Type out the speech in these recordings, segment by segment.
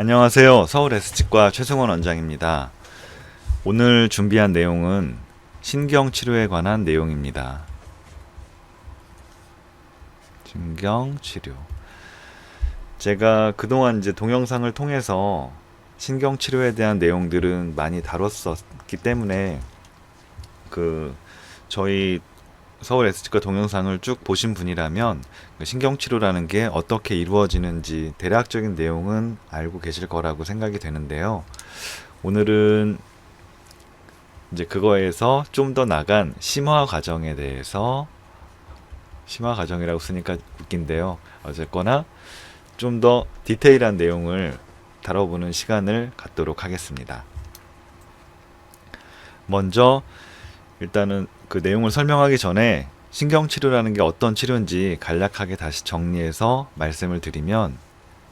안녕하세요. 서울 S치과 최승원 원장입니다. 오늘 준비한 내용은 신경 치료에 관한 내용입니다. 신경 치료. 제가 그동안 이제 동영상을 통해서 신경 치료에 대한 내용들은 많이 다뤘었기 때문에 그 저희 서울 S치과 동영상을 쭉 보신 분이라면 그 신경치료라는 게 어떻게 이루어지는지 대략적인 내용은 알고 계실 거라고 생각이 되는데요. 오늘은 이제 그거에서 좀 더 나간 심화 과정에 대해서 심화 과정이라고 쓰니까 웃긴데요. 어쨌거나 좀 더 디테일한 내용을 다뤄보는 시간을 갖도록 하겠습니다. 먼저 일단은 그 내용을 설명하기 전에 신경치료라는 게 어떤 치료인지 간략하게 다시 정리해서 말씀을 드리면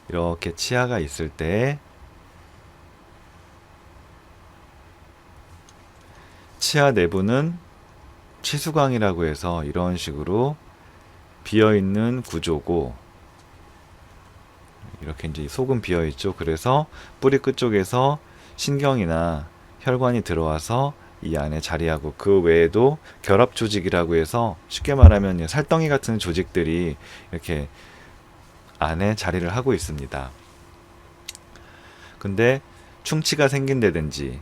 이렇게 치아가 있을 때 치아 내부는 치수광이라고 해서 이런 식으로 비어 있는 구조고 이렇게 이제 속은 비어 있죠. 그래서 뿌리 끝쪽에서 신경이나 혈관이 들어와서 이 안에 자리하고 그 외에도 결합 조직이라고 해서 쉽게 말하면 살덩이 같은 조직들이 이렇게 안에 자리를 하고 있습니다. 근데 충치가 생긴다든지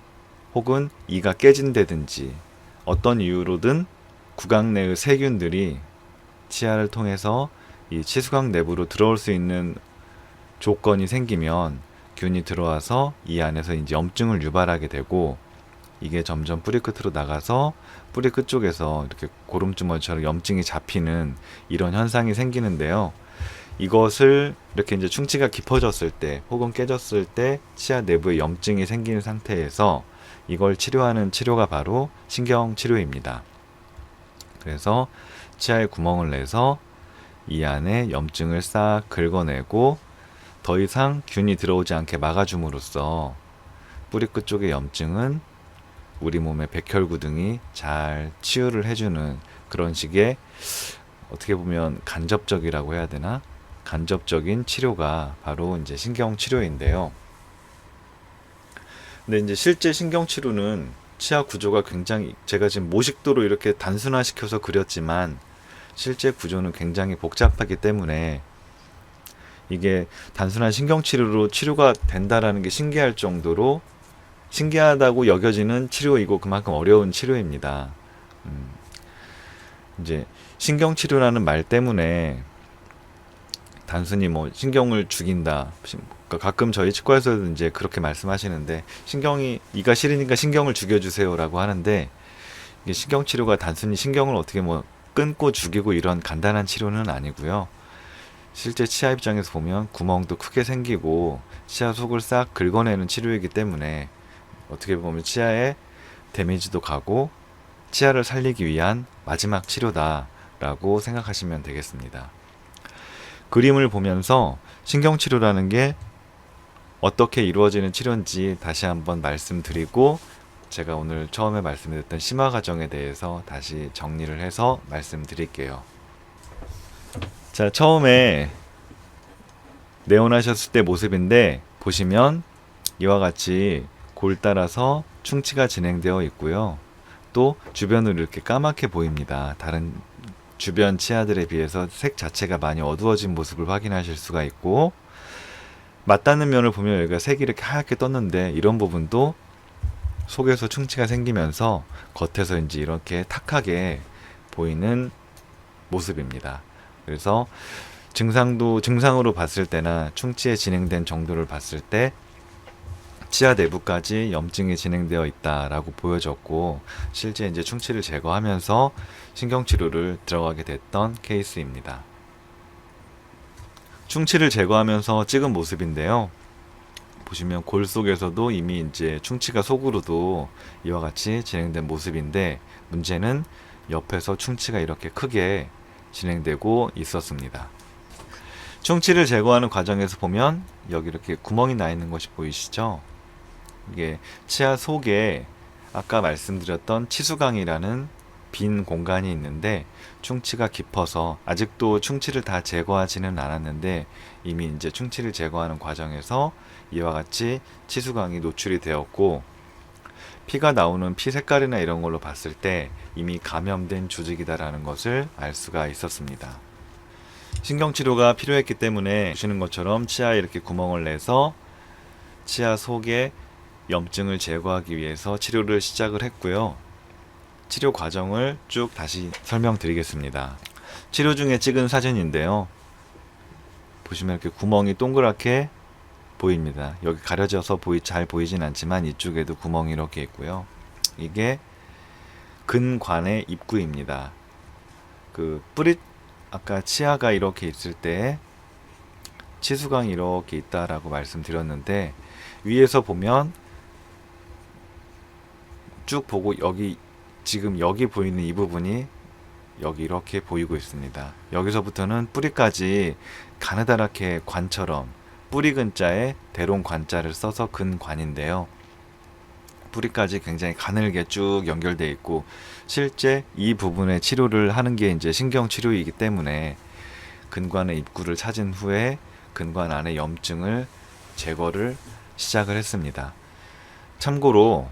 혹은 이가 깨진다든지 어떤 이유로든 구강 내의 세균들이 치아를 통해서 이 치수광 내부로 들어올 수 있는 조건이 생기면 균이 들어와서 이 안에서 이제 염증을 유발하게 되고 이게 점점 뿌리 끝으로 나가서 뿌리 끝 쪽에서 이렇게 고름주머니처럼 염증이 잡히는 이런 현상이 생기는데요. 이것을 이렇게 이제 충치가 깊어졌을 때 혹은 깨졌을 때 치아 내부에 염증이 생기는 상태에서 이걸 치료하는 치료가 바로 신경 치료입니다. 그래서 치아에 구멍을 내서 이 안에 염증을 싹 긁어내고 더 이상 균이 들어오지 않게 막아줌으로써 뿌리 끝 쪽의 염증은 우리 몸의 백혈구 등이 잘 치유를 해주는 그런 식의 어떻게 보면 간접적이라고 해야 되나 간접적인 치료가 바로 이제 신경 치료인데요. 근데 이제 실제 신경 치료는 치아 구조가 굉장히 제가 지금 모식도로 이렇게 단순화시켜서 그렸지만 실제 구조는 굉장히 복잡하기 때문에 이게 단순한 신경 치료로 치료가 된다라는 게 신기할 정도로 신기하다고 여겨지는 치료이고 그만큼 어려운 치료입니다. 음, 이제 신경 치료라는 말 때문에 단순히 뭐 신경을 죽인다. 그러니까 가끔 저희 치과에서도 이제 그렇게 말씀하시는데 신경이 이가 시리니까 신경을 죽여주세요라고 하는데 이게 신경 치료가 단순히 신경을 어떻게 뭐 끊고 죽이고 이런 간단한 치료는 아니고요. 실제 치아 입장에서 보면 구멍도 크게 생기고 치아 속을 싹 긁어내는 치료이기 때문에 어떻게 보면 치아에 데미지도 가고 치아를 살리기 위한 마지막 치료다라고 생각하시면 되겠습니다. 그림을 보면서 신경치료라는 게 어떻게 이루어지는 치료인지 다시 한번 말씀드리고 제가 오늘 처음에 말씀드렸던 심화 과정에 대해서 다시 정리를 해서 말씀드릴게요. 자, 처음에 내원하셨을 때 모습인데 보시면 이와 같이 골 따라서 충치가 진행되어 있고요. 또 주변으로 이렇게 까맣게 보입니다. 다른 주변 치아들에 비해서 색 자체가 많이 어두워진 모습을 확인하실 수가 있고 맞닿는 면을 보면 여기가 색이 이렇게 하얗게 떴는데 이런 부분도 속에서 충치가 생기면서 겉에서 이제 이렇게 탁하게 보이는 모습입니다. 그래서 증상도 증상으로 봤을 때나 충치에 진행된 정도를 봤을 때 치아 내부까지 염증이 진행되어 있다라고 보여졌고 실제 이제 충치를 제거하면서 신경 치료를 들어가게 됐던 케이스입니다. 충치를 제거하면서 찍은 모습인데요. 보시면 골 속에서도 이미 이제 충치가 속으로도 이와 같이 진행된 모습인데 문제는 옆에서 충치가 이렇게 크게 진행되고 있었습니다. 충치를 제거하는 과정에서 보면 여기 이렇게 구멍이 나 있는 것이 보이시죠? 이게 치아 속에 아까 말씀드렸던 치수강이라는 빈 공간이 있는데 충치가 깊어서 아직도 충치를 다 제거하지는 않았는데 이미 이제 충치를 제거하는 과정에서 이와 같이 치수광이 노출이 되었고 피가 나오는 피 색깔이나 이런 걸로 봤을 때 이미 감염된 조직이다라는 것을 알 수가 있었습니다. 신경치료가 필요했기 때문에 보시는 것처럼 치아에 이렇게 구멍을 내서 치아 속에 염증을 제거하기 위해서 치료를 시작을 했고요. 치료 과정을 쭉 다시 설명드리겠습니다. 치료 중에 찍은 사진인데요. 보시면 이렇게 구멍이 동그랗게 보입니다. 여기 가려져서 보이, 잘 보이진 않지만 이쪽에도 구멍이 이렇게 있고요. 이게 근관의 입구입니다. 그 뿌리 아까 치아가 이렇게 있을 때 치수광이 이렇게 있다라고 말씀드렸는데 위에서 보면 쭉 보고 여기 지금 여기 보이는 이 부분이 여기 이렇게 보이고 있습니다. 여기서부터는 뿌리까지 가느다랗게 관처럼 뿌리 근자에 대롱 관자를 써서 근관인데요. 뿌리까지 굉장히 가늘게 쭉 연결되어 있고 실제 이 부분의 치료를 하는 게 이제 신경 치료이기 때문에 근관의 입구를 찾은 후에 근관 안의 염증을 제거를 시작을 했습니다. 참고로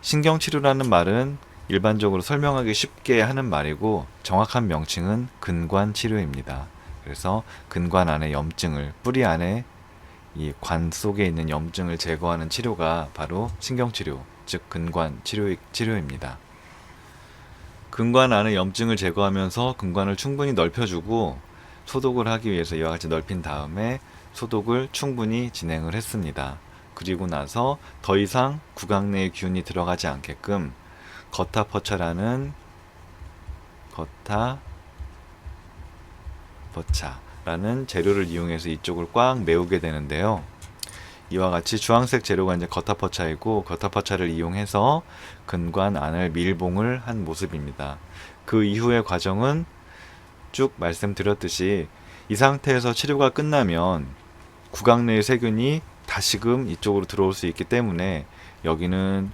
신경 치료라는 말은 일반적으로 설명하기 쉽게 하는 말이고 정확한 명칭은 근관 치료입니다. 그래서 근관 안의 염증을 뿌리 안에 이 관 속에 있는 염증을 제거하는 치료가 바로 신경 치료, 즉 근관 치료 치료입니다. 근관 안의 염증을 제거하면서 근관을 충분히 넓혀주고 소독을 하기 위해서 이와 같이 넓힌 다음에 소독을 충분히 진행을 했습니다. 그리고 나서 더 이상 구강 내에 균이 들어가지 않게끔 거타퍼차라는 거타 버차라는 재료를 이용해서 이쪽을 꽉 메우게 되는데요. 이와 같이 주황색 재료가 이제 거타퍼차이고 거타퍼차를 이용해서 근관 안을 밀봉을 한 모습입니다. 그 이후의 과정은 쭉 말씀드렸듯이 이 상태에서 치료가 끝나면 구강 내의 세균이 다시금 이쪽으로 들어올 수 있기 때문에 여기는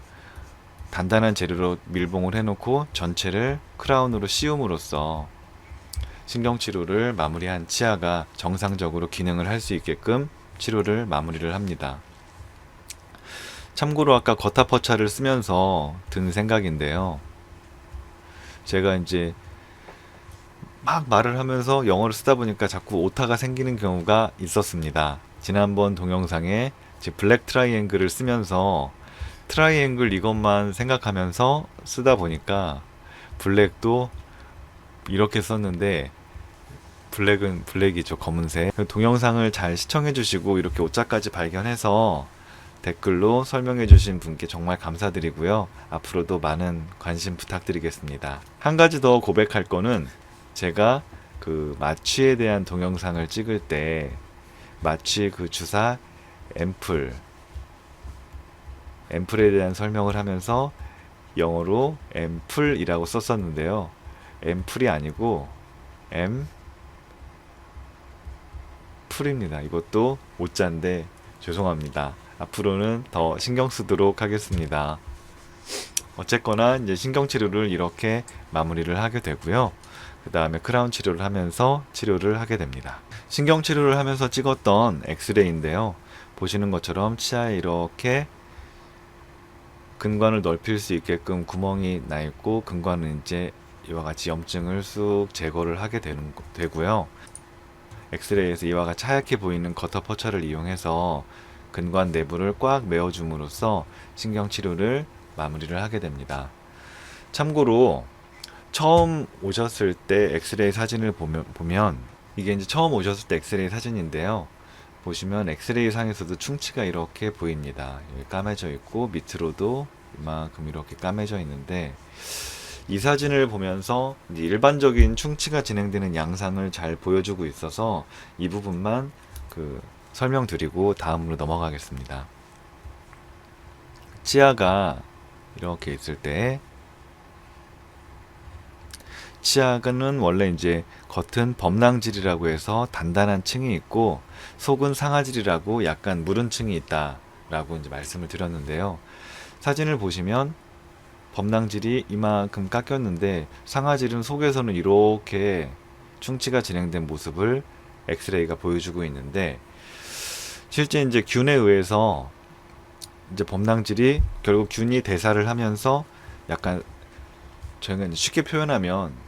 단단한 재료로 밀봉을 해놓고 전체를 크라운으로 씌움으로써 신경치료를 마무리한 치아가 정상적으로 기능을 할 수 있게끔 치료를 마무리를 합니다. 참고로 아까 거타퍼차를 쓰면서 든 생각인데요. 제가 이제 막 말을 하면서 영어를 쓰다 보니까 자꾸 오타가 생기는 경우가 있었습니다. 지난번 동영상에 블랙 트라이앵글을 쓰면서 트라이앵글 이것만 생각하면서 쓰다 보니까 블랙도 이렇게 썼는데 블랙은 블랙이죠 검은색. 동영상을 잘 시청해 주시고 이렇게 오차까지 발견해서 댓글로 설명해 주신 분께 정말 감사드리고요. 앞으로도 많은 관심 부탁드리겠습니다. 한 가지 더 고백할 거는 제가 그 마취에 대한 동영상을 찍을 때 마취 그 주사 앰플 앰플에 대한 설명을 하면서 영어로 앰플이라고 썼었는데요. 앰플이 아니고 앰 풀입니다. 이것도 오자인데 죄송합니다. 앞으로는 더 신경 쓰도록 하겠습니다. 어쨌거나 이제 신경 치료를 이렇게 마무리를 하게 되고요. 그 다음에 크라운 치료를 하면서 치료를 하게 됩니다. 신경 치료를 하면서 찍었던 엑스레이인데요. 보시는 것처럼 치아에 이렇게 근관을 넓힐 수 있게끔 구멍이 나 있고 근관은 이제 이와 같이 염증을 쑥 제거를 하게 되는 되고요. 엑스레이에서 이와 같이 하얗게 보이는 거터 퍼처를 이용해서 근관 내부를 꽉 메워줌으로써 신경 치료를 마무리를 하게 됩니다. 참고로 처음 오셨을 때 엑스레이 사진을 보면, 보면 이게 이제 처음 오셨을 때 엑스레이 사진인데요. 보시면 엑스레이 상에서도 충치가 이렇게 보입니다. 까매져 있고 밑으로도 이만큼 이렇게 까매져 있는데 이 사진을 보면서 일반적인 충치가 진행되는 양상을 잘 보여주고 있어서 이 부분만 그 설명드리고 다음으로 넘어가겠습니다. 치아가 이렇게 있을 때 치아는 원래 이제 겉은 범랑질이라고 해서 단단한 층이 있고 속은 상아질이라고 약간 무른 층이 있다라고 이제 말씀을 드렸는데요. 사진을 보시면 범낭질이 이만큼 깎였는데 상아질은 속에서는 이렇게 충치가 진행된 모습을 엑스레이가 보여주고 있는데 실제 이제 균에 의해서 이제 범낭질이 결국 균이 대사를 하면서 약간 저희가 쉽게 표현하면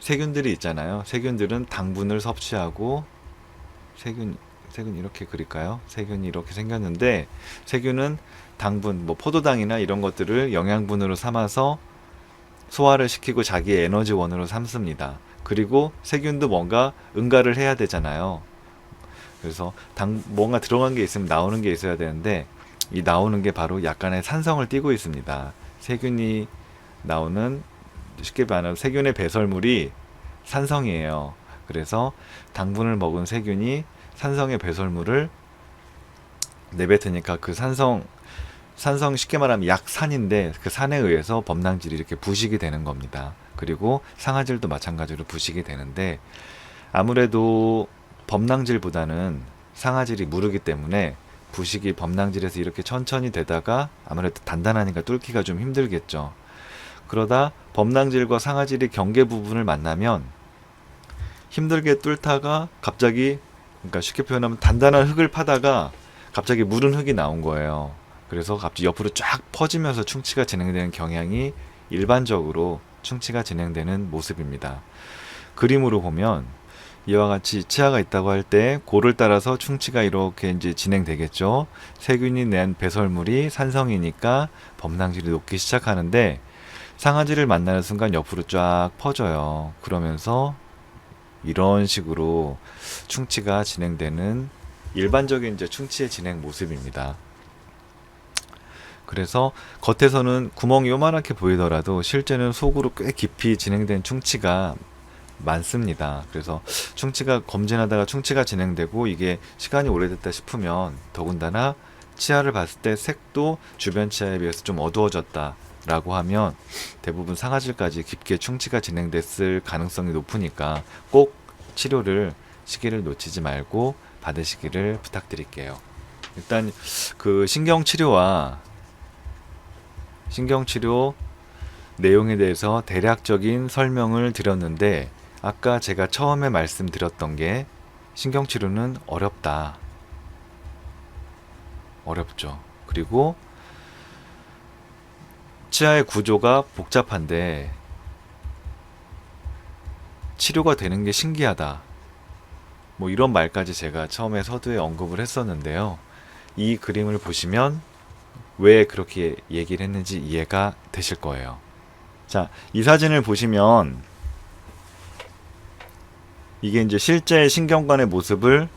세균들이 있잖아요. 세균들은 당분을 섭취하고 세균 세균 이렇게 그릴까요? 세균이 이렇게 생겼는데 세균은 당분 뭐 포도당이나 이런 것들을 영양분으로 삼아서 소화를 시키고 자기의 에너지원으로 삼습니다. 그리고 세균도 뭔가 응가를 해야 되잖아요. 그래서 당 뭔가 들어간 게 있으면 나오는 게 있어야 되는데 이 나오는 게 바로 약간의 산성을 띠고 있습니다. 세균이 나오는 쉽게 말하면 세균의 배설물이 산성이에요. 그래서 당분을 먹은 세균이 산성의 배설물을 내뱉으니까 그 산성 산성 쉽게 말하면 약산인데 그 산에 의해서 범낭질이 이렇게 부식이 되는 겁니다. 그리고 상아질도 마찬가지로 부식이 되는데 아무래도 범낭질보다는 상아질이 무르기 때문에 부식이 범낭질에서 이렇게 천천히 되다가 아무래도 단단하니까 뚫기가 좀 힘들겠죠. 그러다 범낭질과 상아질이 경계 부분을 만나면 힘들게 뚫다가 갑자기 그러니까 쉽게 표현하면 단단한 흙을 파다가 갑자기 무른 흙이 나온 거예요. 그래서 갑자기 옆으로 쫙 퍼지면서 충치가 진행되는 경향이 일반적으로 충치가 진행되는 모습입니다. 그림으로 보면 이와 같이 치아가 있다고 할 때 고를 따라서 충치가 이렇게 이제 진행되겠죠. 세균이 낸 배설물이 산성이니까 범낭질이 녹기 시작하는데 상아지를 만나는 순간 옆으로 쫙 퍼져요. 그러면서 이런 식으로 충치가 진행되는 일반적인 이제 충치의 진행 모습입니다. 그래서 겉에서는 구멍이 요만하게 보이더라도 실제는 속으로 꽤 깊이 진행된 충치가 많습니다. 그래서 충치가 검진하다가 충치가 진행되고 이게 시간이 오래됐다 싶으면 더군다나 치아를 봤을 때 색도 주변 치아에 비해서 좀 어두워졌다. 라고 하면 대부분 상아질까지 깊게 충치가 진행됐을 가능성이 높으니까 꼭 치료를 시기를 놓치지 말고 받으시기를 부탁드릴게요. 일단 그 신경 치료와 신경 치료 내용에 대해서 대략적인 설명을 드렸는데 아까 제가 처음에 말씀드렸던 게 신경 치료는 어렵다. 어렵죠. 그리고 치아의 구조가 복잡한데 치료가 되는 게 신기하다. 뭐 이런 말까지 제가 처음에 서두에 언급을 했었는데요. 이 그림을 보시면 왜 그렇게 얘기를 했는지 이해가 되실 거예요. 자, 이 사진을 보시면 이게 이제 실제 신경관의 모습을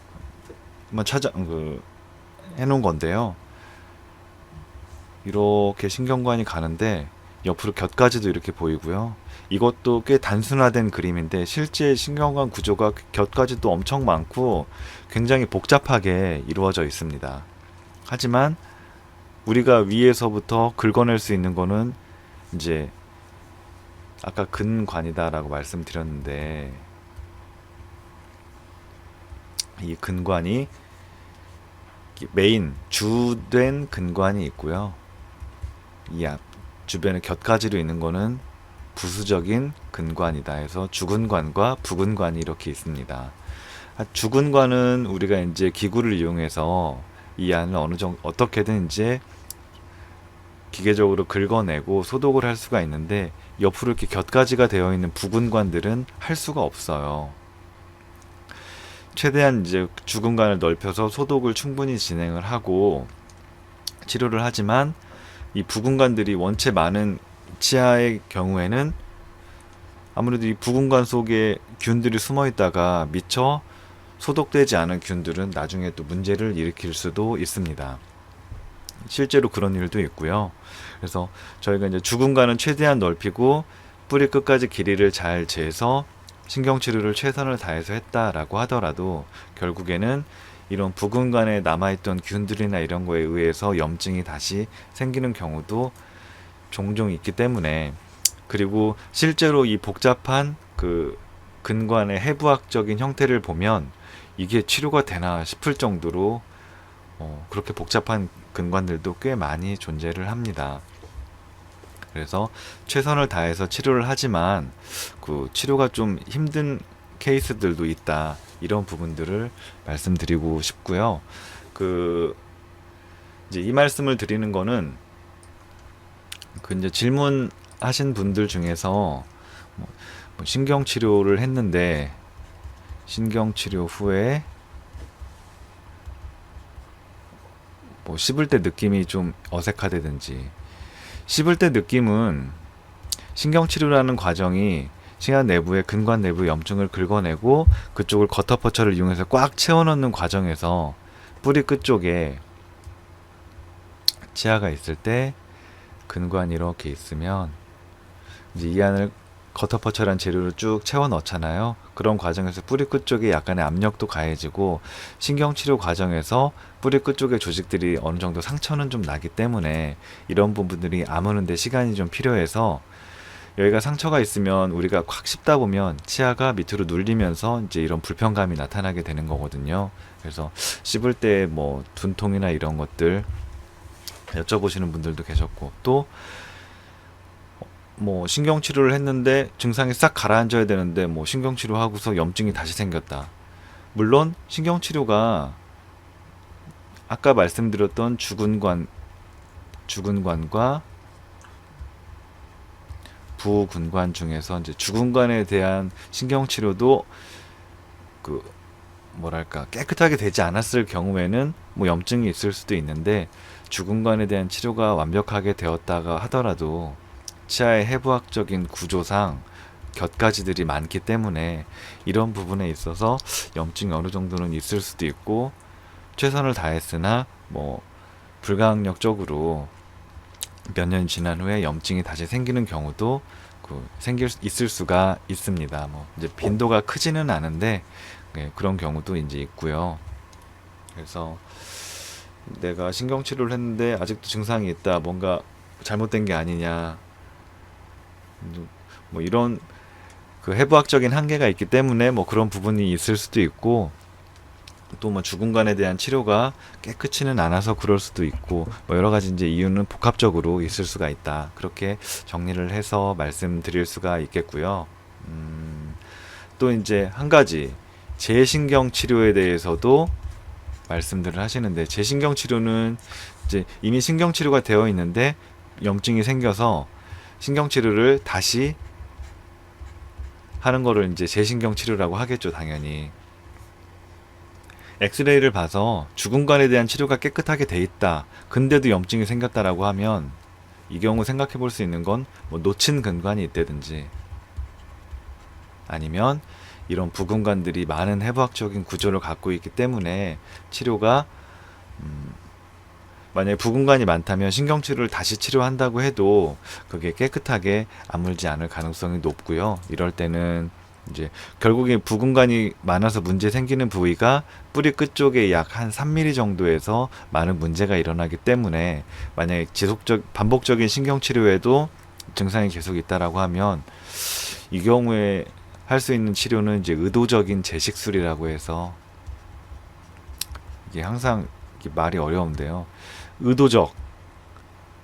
한번 찾아 그 해놓은 건데요. 이렇게 신경관이 가는데 옆으로 곁까지도 이렇게 보이고요. 이것도 꽤 단순화된 그림인데 실제 신경관 구조가 곁까지도 엄청 많고 굉장히 복잡하게 이루어져 있습니다. 하지만 우리가 위에서부터 긁어낼 수 있는 거는 이제 아까 근관이다라고 말씀드렸는데 이 근관이 메인 주된 근관이 있고요. 이 앞 주변에 곁가지로 있는 거는 부수적인 근관이다 해서 주근관과 부근관이 이렇게 있습니다. 아, 주근관은 우리가 이제 기구를 이용해서 이 안을 어느 정도 어떻게든 이제 기계적으로 긁어내고 소독을 할 수가 있는데 옆으로 이렇게 곁가지가 되어 있는 부근관들은 할 수가 없어요. 최대한 이제 주근관을 넓혀서 소독을 충분히 진행을 하고 치료를 하지만 이 부근관들이 원체 많은 치아의 경우에는 아무래도 이 부근관 속에 균들이 숨어 있다가 미처 소독되지 않은 균들은 나중에 또 문제를 일으킬 수도 있습니다. 실제로 그런 일도 있고요. 그래서 저희가 이제 주근관은 최대한 넓히고 뿌리 끝까지 길이를 잘 재서 신경치료를 최선을 다해서 했다라고 하더라도 결국에는 이런 부근관에 남아있던 균들이나 이런 거에 의해서 염증이 다시 생기는 경우도 종종 있기 때문에 그리고 실제로 이 복잡한 그 근관의 해부학적인 형태를 보면 이게 치료가 되나 싶을 정도로 어, 그렇게 복잡한 근관들도 꽤 많이 존재를 합니다. 그래서 최선을 다해서 치료를 하지만 그 치료가 좀 힘든 케이스들도 있다. 이런 부분들을 말씀드리고 싶고요. 그 이제 이 말씀을 드리는 거는 그 이제 질문하신 분들 중에서 뭐, 뭐 신경 치료를 했는데 신경 치료 후에 뭐 씹을 때 느낌이 좀 어색하다든지 씹을 때 느낌은 신경 치료라는 과정이 시간 내부의 근관 내부 염증을 긁어내고 그쪽을 거터퍼처를 이용해서 꽉 채워넣는 과정에서 뿌리 끝쪽에 치아가 있을 때 근관이 이렇게 있으면 이제 이 안을 거터퍼처란 재료를 쭉 채워 넣잖아요. 그런 과정에서 뿌리 끝 쪽에 약간의 압력도 가해지고 신경 치료 과정에서 뿌리 끝 쪽의 조직들이 어느 정도 상처는 좀 나기 때문에 이런 부분들이 아무는데 시간이 좀 필요해서 여기가 상처가 있으면 우리가 콱 씹다 보면 치아가 밑으로 눌리면서 이제 이런 불편감이 나타나게 되는 거거든요. 그래서 씹을 때 뭐 둔통이나 이런 것들 여쭤보시는 분들도 계셨고 또 뭐 신경 치료를 했는데 증상이 싹 가라앉아야 되는데 뭐 신경 치료하고서 염증이 다시 생겼다. 물론 신경 치료가 아까 말씀드렸던 주근관 주근관과 부근관 중에서 이제 주근관에 대한 신경 치료도 그 뭐랄까 깨끗하게 되지 않았을 경우에는 뭐 염증이 있을 수도 있는데 주근관에 대한 치료가 완벽하게 되었다가 하더라도 치아의 해부학적인 구조상 곁가지들이 많기 때문에 이런 부분에 있어서 염증이 어느 정도는 있을 수도 있고 최선을 다했으나 뭐 불가항력적으로 몇 년 지난 후에 염증이 다시 생기는 경우도 그 생길 수- 있을 수가 있습니다. 뭐 이제 빈도가 크지는 않은데 네, 그런 경우도 이제 있고요. 그래서 내가 신경 치료를 했는데 아직도 증상이 있다. 뭔가 잘못된 게 아니냐. 뭐 이런 그 해부학적인 한계가 있기 때문에 뭐 그런 부분이 있을 수도 있고 또뭐 주근관에 대한 치료가 깨끗이는 않아서 그럴 수도 있고 뭐 여러 가지 이제 이유는 복합적으로 있을 수가 있다. 그렇게 정리를 해서 말씀드릴 수가 있겠고요. 음, 또 이제 한 가지 재신경 치료에 대해서도 말씀들을 하시는데 재신경 치료는 이제 이미 신경 치료가 되어 있는데 염증이 생겨서 신경 치료를 다시 하는 거를 이제 재신경 치료라고 하겠죠, 당연히. 엑스레이를 봐서 주근관에 대한 치료가 깨끗하게 돼 있다. 근데도 염증이 생겼다라고 하면 이 경우 생각해 볼 수 있는 건 뭐 놓친 근관이 있다든지 아니면 이런 부근관들이 많은 해부학적인 구조를 갖고 있기 때문에 치료가 음, 만약에 부근관이 많다면 신경치료를 다시 치료한다고 해도 그게 깨끗하게 아물지 않을 가능성이 높고요. 이럴 때는 이제 결국에 부근관이 많아서 문제 생기는 부위가 뿌리 끝 쪽에 약 한 3mm 정도에서 많은 문제가 일어나기 때문에 만약에 지속적 반복적인 신경 치료에도 증상이 계속 있다라고 하면 이 경우에 할 수 있는 치료는 이제 의도적인 재식술이라고 해서 이게 항상 말이 어려운데요. 의도적.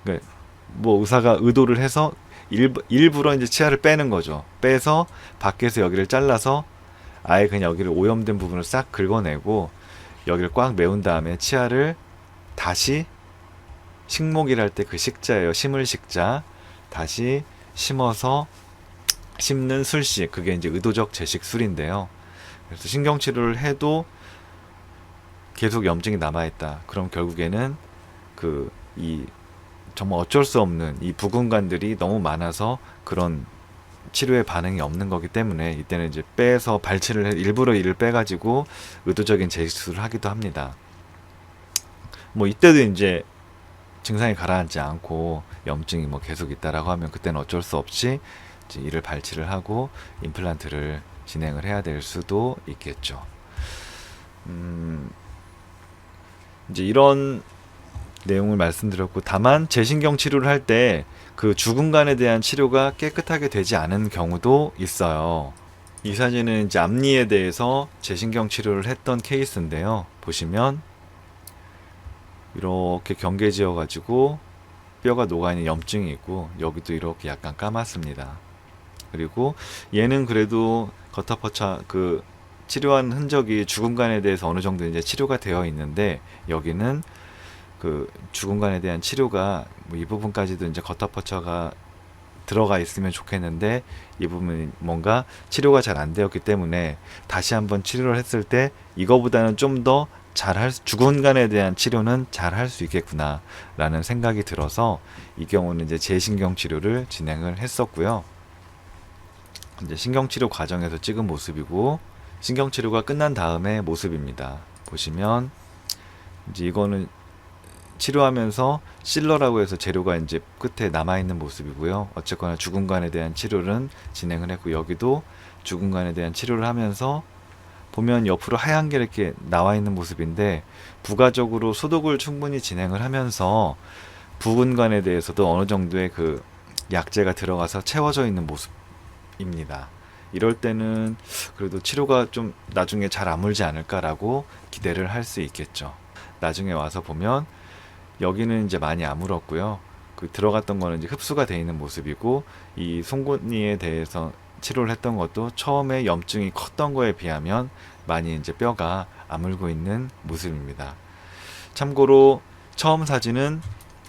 그러니까 뭐 의사가 의도를 해서 일부, 일부 러 이제 치아를 빼는 거죠. 빼서 밖에서 여기를 잘라서 아예 그냥 여기를 오염된 부분을 싹 긁어내고 여기를 꽉 메운 다음에 치아를 다시 식목일 때그 식자예요. 심을 식자 다시 심어서 심는 술식 그게 이제 의도적 재식술인데요. 그래서 신경 치료를 해도 계속 염증이 남아 있다. 그럼 결국에는 그이 정말 어쩔 수 없는 이 부근관들이 너무 많아서 그런 치료에 반응이 없는 거기 때문에 이때는 이제 빼서 발치를 해, 일부러 이를 빼가지고 의도적인 재식술을 하기도 합니다. 뭐 이때도 이제 증상이 가라앉지 않고 염증이 뭐 계속 있다라고 하면 그때는 어쩔 수 없이 이제 이를 발치를 하고 임플란트를 진행을 해야 될 수도 있겠죠. 음, 이제 이런 내용을 말씀드렸고 다만 재신경 치료를 할 때 그 주근관에 대한 치료가 깨끗하게 되지 않은 경우도 있어요. 이 사진은 이제 앞니에 대해서 재신경 치료를 했던 케이스인데요. 보시면 이렇게 경계지어 가지고 뼈가 녹아있는 염증이 있고 여기도 이렇게 약간 까맣습니다. 그리고 얘는 그래도 겉타퍼차 그 치료한 흔적이 주근관에 대해서 어느 정도 이제 치료가 되어 있는데 여기는 그 주근관에 대한 치료가 뭐 이 부분까지도 이제 겉타퍼차가 들어가 있으면 좋겠는데 이 부분이 뭔가 치료가 잘 안 되었기 때문에 다시 한번 치료를 했을 때 이거보다는 좀 더 잘할 주근관에 대한 치료는 잘 할 수 있겠구나라는 생각이 들어서 이 경우는 이제 재신경 치료를 진행을 했었고요. 이제 신경 치료 과정에서 찍은 모습이고 신경 치료가 끝난 다음의 모습입니다. 보시면 이제 이거는 치료하면서 실러라고 해서 재료가 이제 끝에 남아 있는 모습이고요. 어쨌거나 주근관에 대한 치료는 진행을 했고 여기도 주근관에 대한 치료를 하면서 보면 옆으로 하얀 게 이렇게 나와 있는 모습인데 부가적으로 소독을 충분히 진행을 하면서 부근관에 대해서도 어느 정도의 그 약재가 들어가서 채워져 있는 모습입니다. 이럴 때는 그래도 치료가 좀 나중에 잘 아물지 않을까라고 기대를 할 수 있겠죠. 나중에 와서 보면 여기는 이제 많이 아물었고요. 그 들어갔던 거는 이제 흡수가 돼 있는 모습이고 이 송곳니에 대해서 치료를 했던 것도 처음에 염증이 컸던 거에 비하면 많이 이제 뼈가 아물고 있는 모습입니다. 참고로 처음 사진은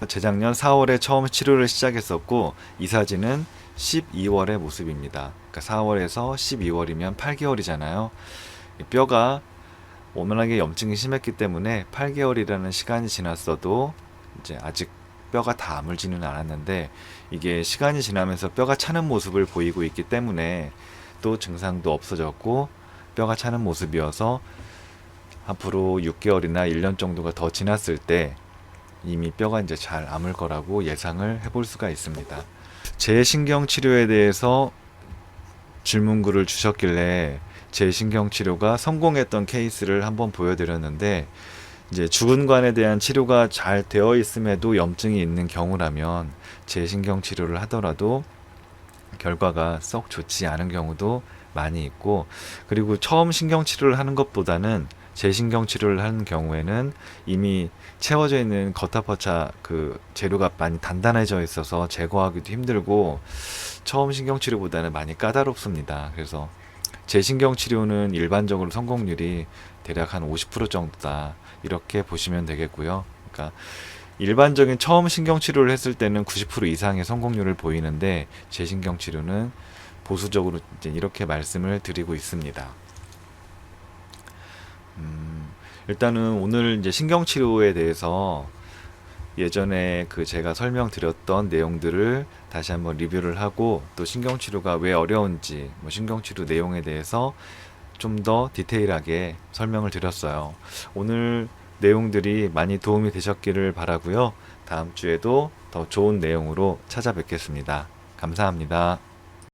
재작년 4월에 처음 치료를 시작했었고 이 사진은 12월의 모습입니다. 그러니까 4월에서 12월이면 8개월이잖아요. 뼈가 워낙에 염증이 심했기 때문에 8개월이라는 시간이 지났어도 이제 아직 뼈가 다 아물지는 않았는데 이게 시간이 지나면서 뼈가 차는 모습을 보이고 있기 때문에 또 증상도 없어졌고 뼈가 차는 모습이어서 앞으로 6개월이나 1년 정도가 더 지났을 때 이미 뼈가 이제 잘 아물 거라고 예상을 해볼 수가 있습니다. 재신경 치료에 대해서 질문글을 주셨길래 재신경 치료가 성공했던 케이스를 한번 보여드렸는데 이제 주근관에 대한 치료가 잘 되어 있음에도 염증이 있는 경우라면 재신경 치료를 하더라도 결과가 썩 좋지 않은 경우도 많이 있고 그리고 처음 신경 치료를 하는 것보다는 재신경 치료를 하는 경우에는 이미 채워져 있는 겉타퍼차 그 재료가 많이 단단해져 있어서 제거하기도 힘들고 처음 신경 치료보다는 많이 까다롭습니다. 그래서 재신경 치료는 일반적으로 성공률이 대략 한 50% 정도다. 이렇게 보시면 되겠고요. 그러니까 일반적인 처음 신경 치료를 했을 때는 90% 이상의 성공률을 보이는데 재신경 치료는 보수적으로 이제 이렇게 말씀을 드리고 있습니다. 음, 일단은 오늘 이제 신경 치료에 대해서 예전에 그 제가 설명드렸던 내용들을 다시 한번 리뷰를 하고 또 신경치료가 왜 어려운지 뭐 신경치료 내용에 대해서 좀 더 디테일하게 설명을 드렸어요. 오늘 내용들이 많이 도움이 되셨기를 바라고요. 다음 주에도 더 좋은 내용으로 찾아뵙겠습니다. 감사합니다.